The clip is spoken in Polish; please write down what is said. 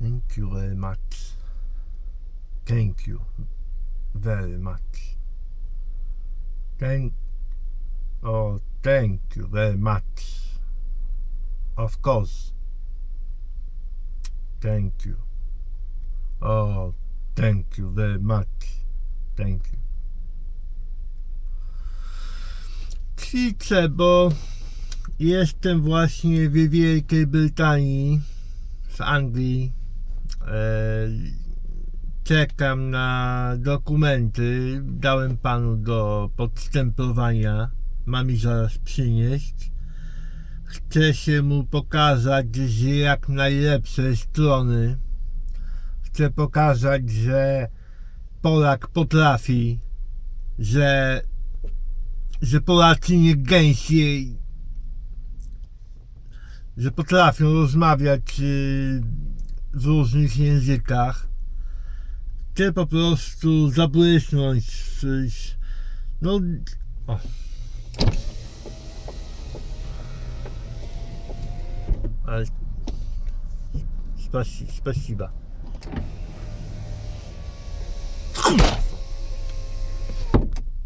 Thank you very much. Thank you very much. Thank oh thank you very much. Of course. Thank you. Oh thank you very much. Thank you. Ćwiczę, bo jestem właśnie w Wielkiej Brytanii, w Anglii. E, czekam na dokumenty. Dałem panu do podstępowania. Ma mi zaraz przynieść. Chcę się mu pokazać z jak najlepszej strony. Chcę pokazać, że Polak potrafi, że, że Polacy nie gęsiej, że potrafią rozmawiać y, w różnych językach. Chcę po prostu zabłysnąć w- no o. Ale spasi, spasiba.